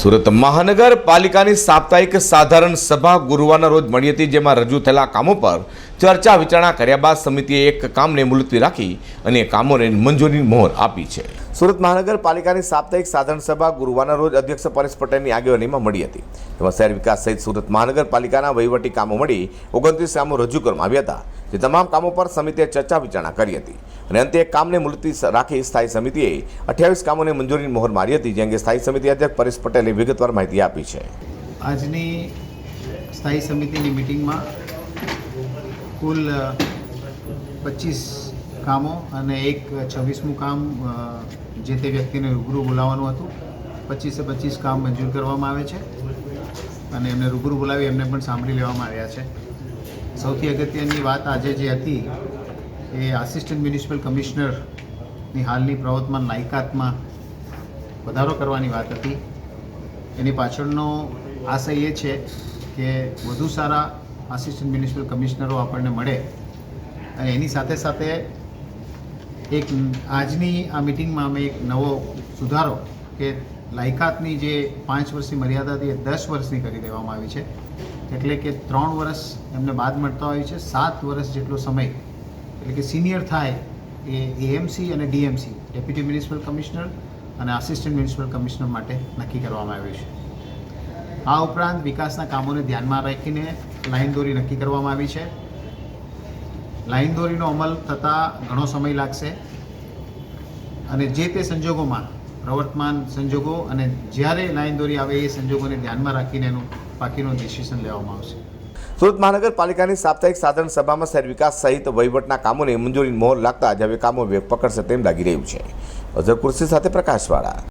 સુરત મહાનગરપાલિકાની સાપ્તાહિક સાધારણ સભા ગુરુવારના રોજ મળી હતી, જેમાં રજૂ થયેલા કામો પર ચર્ચા વિચારણા કર્યા બાદ સમિતિએ એક કામને મુલતવી રાખી અને કામોને મંજૂરી મોહર આપી છે. સુરત મહાનગરપાલિકાની સાપ્તાહિક સાધારણ સભા ગુરુવારના રોજ અધ્યક્ષ પરેશ પટેલની આગેવાનીમાં મળી હતી. તેમાં શહેર વિકાસ સહિત સુરત મહાનગરપાલિકાના વહીવટી કામો મળી ઓગણત્રીસ કામો રજૂ કરવામાં આવ્યા હતા. જે તમામ કામો પર સમિતિએ ચર્ચા વિચારણા કરી હતી. અને અંતે એક કામને મુલતવી રાખી સ્થાયી સમિતિએ અઠ્યાવીસ કામોને મંજૂરીની મોહર મારી હતી, જે અંગે સ્થાયી સમિતિ અધ્યક્ષ પરેશ પટેલે વિગતવાર માહિતી આપી છે. આજની સ્થાયી સમિતિની મિટિંગમાં કુલ પચીસ કામો અને એક છવ્વીસમું કામ જે તે વ્યક્તિને રૂબરૂ બોલાવવાનું હતું. પચીસે પચીસ કામ મંજૂર કરવામાં આવે છે અને એમને રૂબરૂ બોલાવી એમને પણ સાંભળી લેવામાં આવ્યા છે. સૌથી અગત્યની વાત આજે જે હતી એ આસિસ્ટન્ટ મ્યુનિસિપલ કમિશનરની હાલની પ્રવર્તમાન લાયકાતમાં વધારો કરવાની વાત હતી. એની પાછળનો આશય એ છે કે વધુ સારા આસિસ્ટન્ટ મ્યુનિસિપલ કમિશનરો આપણને મળે અને એની સાથે સાથે એક આજની આ મિટિંગમાં અમે એક નવો સુધારો કે લાયકાતની જે પાંચ વર્ષની મર્યાદા હતી એ દસ વર્ષની કરી દેવામાં આવી છે. એટલે કે ત્રણ વર્ષ એમને બાદ મળતા હોય છે, સાત વર્ષ જેટલો સમય એટલે કે સિનિયર થાય એ એએમસી અને ડીએમસી ડેપ્યુટી મ્યુનિસિપલ કમિશનર અને આસિસ્ટન્ટ મ્યુનિસિપલ કમિશનર માટે નક્કી કરવામાં આવ્યું છે. આ ઉપરાંત વિકાસના કામોને ધ્યાનમાં રાખીને લાઇન દોરી નક્કી કરવામાં આવી છે. લાઇન દોરીનો અમલ થતાં ઘણો સમય લાગશે અને જે તે સંજોગોમાં પ્રવર્તમાન સંજોગો અને જ્યારે લાઇન દોરી આવે એ સંજોગોને ધ્યાનમાં રાખીને એનું બાકીનું ડિસિઝન લેવામાં આવશે. સુરત મહાનગરપાલિકાની સાપ્તાહિક સાધારણ સભામાં શહેર વિકાસ સહિત વહીવટના કામોને મંજૂરી મોહર લાગતા જ હવે કામો વેગ પકડશે તેમ લાગી રહ્યું છે. અઝર કુર્સી સાથે પ્રકાશવાળા.